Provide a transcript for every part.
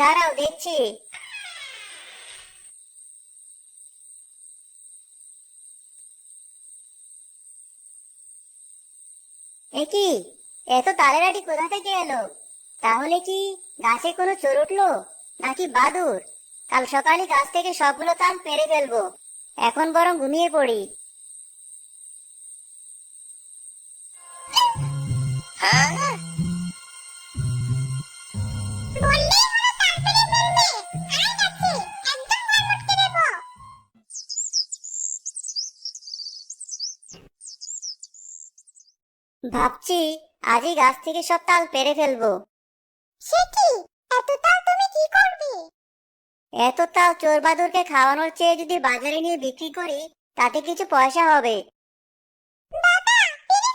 দাঁড়াও দিচ্ছি এ কি? এত তালের আটি কোথা থেকে এলো? তাহলে কি গাছে কোনো চোর উঠল? নাকি বাদুর? কাল সকালে গাছ থেকে সবগুলো তাল পেরে ফেলব। এখন বরং ঘুমিয়ে পড়ি। ভাবছি আজই গাছ থেকে সব তাল পেরে ফেলব। সে কি? এত তাল তুমি কি করবে? এত তাল চোর বাদুরকে খাওয়ানোর চেয়ে যদি বাজারে নিয়ে বিক্রি করি তাতে কিছু পয়সা হবে। বাবা পেরে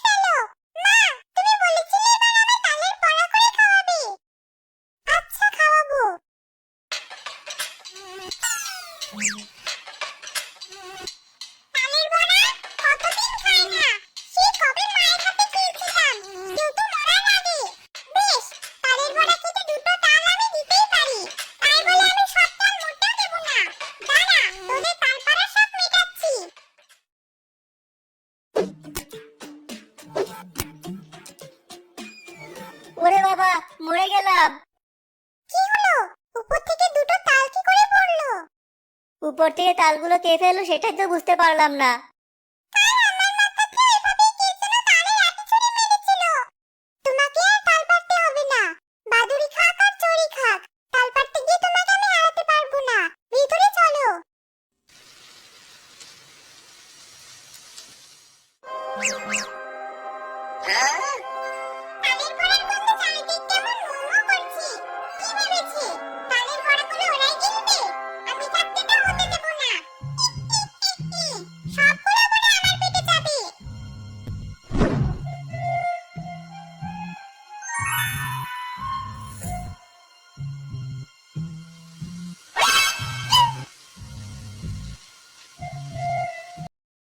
বাবা মরে গেলাম। কি হলো? উপর থেকে দুটো তাল কি করে পড়ল? উপর থেকে তালগুলো কে ফেলল সেটাই তো বুঝতে পারলাম না। তোমাকে আর